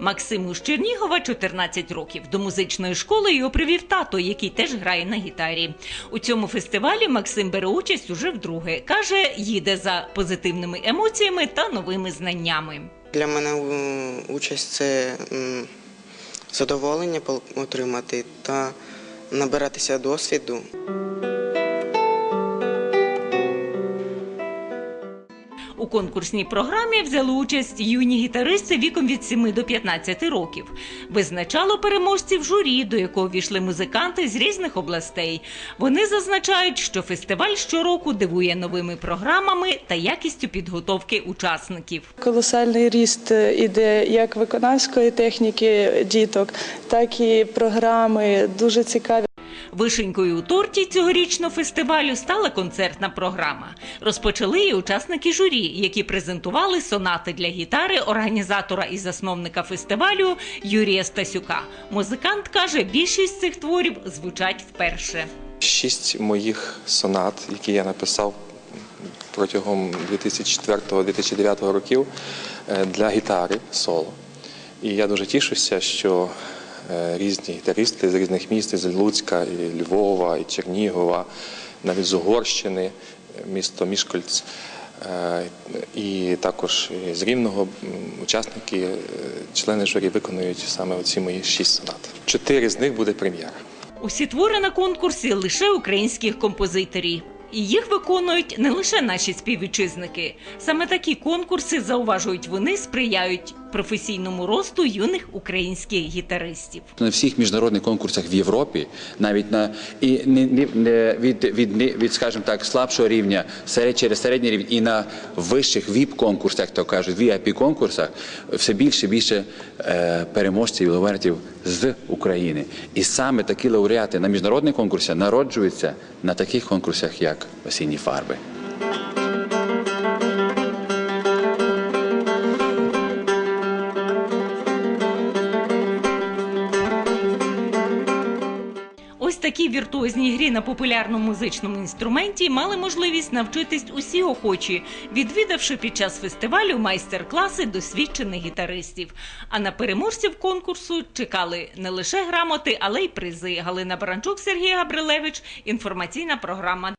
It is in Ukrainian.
Максиму з Чернігова 14 років. До музичної школи його привів тато, який теж грає на гітарі. У цьому фестивалі Максим бере участь уже вдруге. Каже, їде за позитивними емоціями та новими знаннями. Для мене участь це задоволення отримати та набиратися досвіду. У конкурсній програмі взяли участь юні гітаристи віком від 7 до 15 років. Визначало переможців журі, до якого війшли музиканти з різних областей. Вони зазначають, що фестиваль щороку дивує новими програмами та якістю підготовки учасників. Колосальний ріст е, іде як виконавської техніки діток, так і програми дуже цікаві. Вишенькою у торті цьогорічного фестивалю стала концертна програма. Розпочали її учасники журі, які презентували сонати для гітари організатора і засновника фестивалю Юрія Стасюка. Музикант каже, більшість цих творів звучать вперше. Шість моїх сонат, які я написав протягом 2004-2009 років е, для гітари соло. І я дуже тішуся, що різні гітаристи з різних міст, з Луцька, і Львова, і Чернігова, навіть з Угорщини, е, місто Мішкольц. е, І також з Рівного учасники, е, члени журі виконують саме оці мої шість сонат. Чотири з них буде прем'єра. Усі твори на конкурсі лише українських композиторів. І їх виконують не лише наші співвітчизники. Саме такі конкурси, зауважують вони, сприяють професійному росту юних українських гітаристів. на всіх міжнародних конкурсах в Європі, навіть на і не, не, від, від, не- від, скажімо так, слабшого рівня, серед через середній рівень і на вищих віп конкурсах, як то кажуть, vip конкурсах, все більше і більше е, переможців і лауреатів з України. І саме такі лауреати на міжнародних конкурсах народжуються на таких конкурсах, як осінні фарби. Ось такій віртуозній грі на популярному музичному інструменті мали можливість навчитись усі охочі, відвідавши під час фестивалю майстер-класи досвідчених гітаристів. А на переможців конкурсу чекали не лише грамоти, але й призи. Галина Баранчук, Сергій Габрилевич. Інформаційна програма.